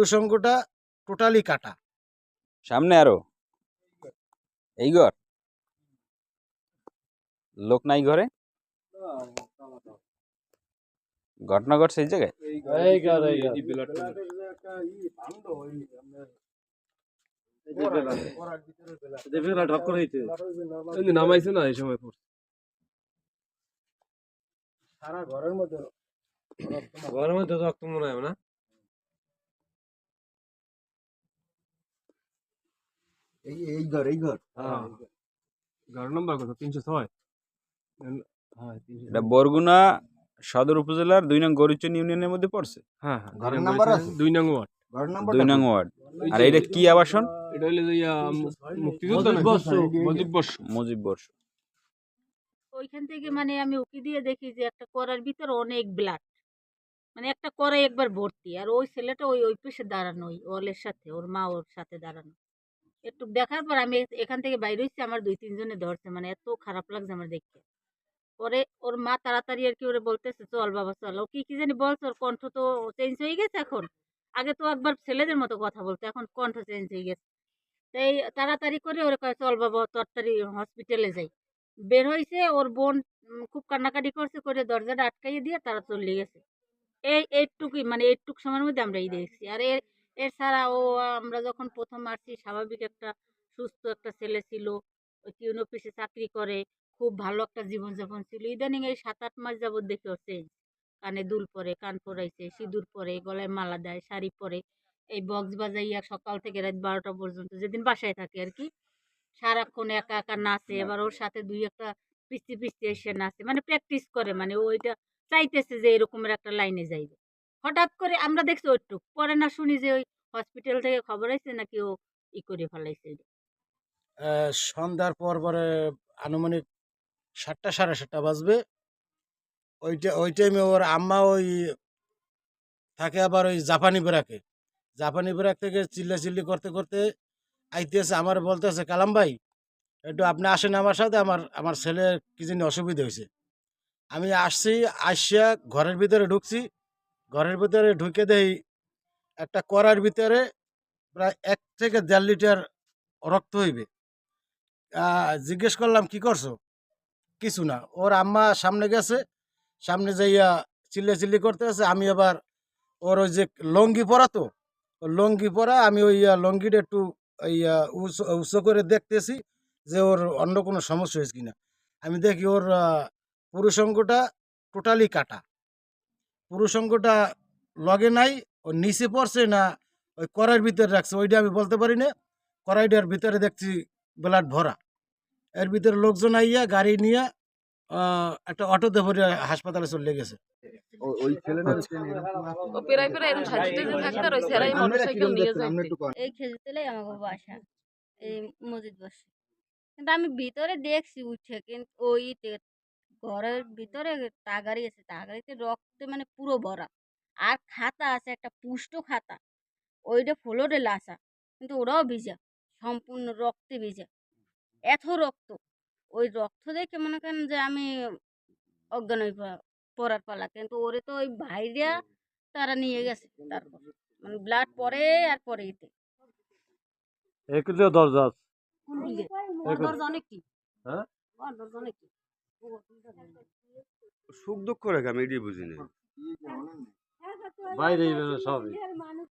পুরুষ অঙ্গটা টোটালি কাটা। সামনে আরও। এই ঘর লোক নাই ঘরে? ঘটনা ঘটছে এই জায়গায় নামাইছে না এই সময় পড়ছে। সারা ঘরের মধ্যে ঘরের মধ্যে রক্ত মনে হয় না? এই এই ঘর এই ঘর। হ্যাঁ। ঘর। নম্বর কত? তিনশো ছয়? হ্যাঁ এটা বরগুনা সদর উপজেলার দুই নং গরিচন ইউনিয়নের মধ্যে পড়ছে। হ্যাঁ হ্যাঁ ঘরের দুই নাম্বার আছে? দুই নং ওয়ার্ড। দুই নং ওয়ার্ড। আর এটা কি আবাসন? এটা হইলে যে মুক্তিযুদ্ধ বর্ষ মুজিব বর্ষ ওইখান থেকে মানে আমি উকি দিয়ে দেখি যে একটা করার ভিতরে অনেক ব্লাড মানে একটা করে একবার ভর্তি আর ওই ছেলেটা ওই ওই পাশে দাঁড়ানো ওই ওয়ালের সাথে ওর মা ওর সাথে দাঁড়ানো। একটু দেখার পর আমি এখান থেকে বাইরে হয়েছি আমার দুই তিনজনে ধরছে। মানে এত খারাপ লাগছে আমার দেখতে। পরে ওর মা তাড়াতাড়ি আর কি ওরে বলতেছে, চল বাবা, চল। ও কি কি জানি বলছে, ওর কণ্ঠ তো চেঞ্জ হয়ে গেছে এখন। আগে তো একবার ছেলেদের মতো কথা বলতো, এখন কণ্ঠ চেঞ্জ হয়ে গেছে। তাই তাড়াতাড়ি করে ওরে কয়, চল বাবা তাড়াতাড়ি হসপিটালে যাই। বের হয়েছে ওর বোন খুব কান্নাকাটি করছে, করে দরজাটা আটকাইয়ে দিয়ে তারা চলে গেছে। এই, এইটুকুই মানে এইটুক সময়ের মধ্যে আমরা এই দেখছি। আর এর এছাড়া ও আমরা যখন প্রথম আসছি স্বাভাবিক একটা সুস্থ একটা ছেলে ছিল। ওই অফিসে চাকরি করে খুব ভালো একটা জীবনযাপন ছিল। ইদানিং এই সাত আট মাস যাবত দেখে ওর চেঞ্জ কানে দুল পরে কান পরাইছে সিঁদুর পরে গলায় মালা দেয় শাড়ি পরে। এই বক্স বাজাইয়া সকাল থেকে রাত বারোটা পর্যন্ত যেদিন বাসায় থাকে আর কি সারাক্ষণ একা একা নাচে। এবার ওর সাথে দুই একটা পিস্তি পিস্তি এসে নাচে। মানে প্র্যাকটিস করে মানে ও ওইটা চাইতেছে যে এরকমের একটা লাইনে যাইবে। হঠাৎ করে আমরা দেখছি ওইটুক। পরে না শুনি যে ওই হসপিটাল থেকে খবর আইছে নাকি ও ই করে ফেলাইছে সন্ধ্যার পর পরে আনুমানিক সাতটা, সাড়ে সাতটা বাজবে। ওইটা, ওই টাইমে ওর আম্মা ওই থাকে আবার ওই জাপানি বেড়াকে জাপানি বেড়াক থেকে চিল্লা চিল্লি করতে করতে আইতেছে, আমার বলতেছে, কালাম ভাই, একটু আপনি আসেন আমার সাথে, আমার আমার ছেলের কি জানি অসুবিধা হয়েছে আমি আসছি, আসিয়া ঘরের ভিতরে ঢুকছি ঘরের ভিতরে ঢুকে দেই, একটা কড়ার ভিতরে প্রায় এক থেকে দেড় লিটার রক্ত হইবে। জিজ্ঞেস করলাম, কি করছ? কিছু না। ওর আম্মা সামনে গেছে, সামনে যাইয়া চিল্লে চিল্লি করতে আছে আমি আবার ওর ওই যে লঙ্গি পরা তো লঙ্গি পরা আমি ওই লঙ্গিটা একটু উঁচু উঁচু করে দেখতেছি যে ওর অন্য কোনো সমস্যা হয়েছে কিনা। আমি দেখি ওর পুরুষ অঙ্গটা টোটালি কাটা। পুরুষ অঙ্গটা লগে নাই ও নিচে পড়ছে না ওই কড়াইয়ের ভিতরে রাখছে ওইটা আমি বলতে পারি না। কড়াইটার ভিতরে দেখছি ব্লাড ভরা। এর ভিতরে লোকজন আইয়া গাড়ি নিয়ে আহ, একটা অটোতে ভরে হাসপাতালে চলে গেছে। এই আমাকে বাসা এই মসজিদ বসে। কিন্তু আমি ভিতরে দেখছি উঠে কিন্তু ওই ঘরের ভিতরে তাগারি আছে। তাগারিতে রক্তে মানে পুরো ভরা। আর খাতা আছে একটা পুষ্ট খাতা। ওইটা ফ্লোরে লাসা কিন্তু ওরাও ভিজা সম্পূর্ণ রক্তে ভিজা। এত রক্ত। ওই রক্ত দেখে মনে করেন যে আমি অজ্ঞান হয়ে পড়ার পালা। কিন্তু ওরে তো ওই ভাইরা তারা নিয়ে গেছে তারপর। মানে ব্লাড পরে আর পরে এতে। দরজা দরজা অনেক কি হ্যাঁ? ওর দরজা অনেক কি সুখ দুঃখ রেখে আমি এটাই বুঝি না বাইরে সবই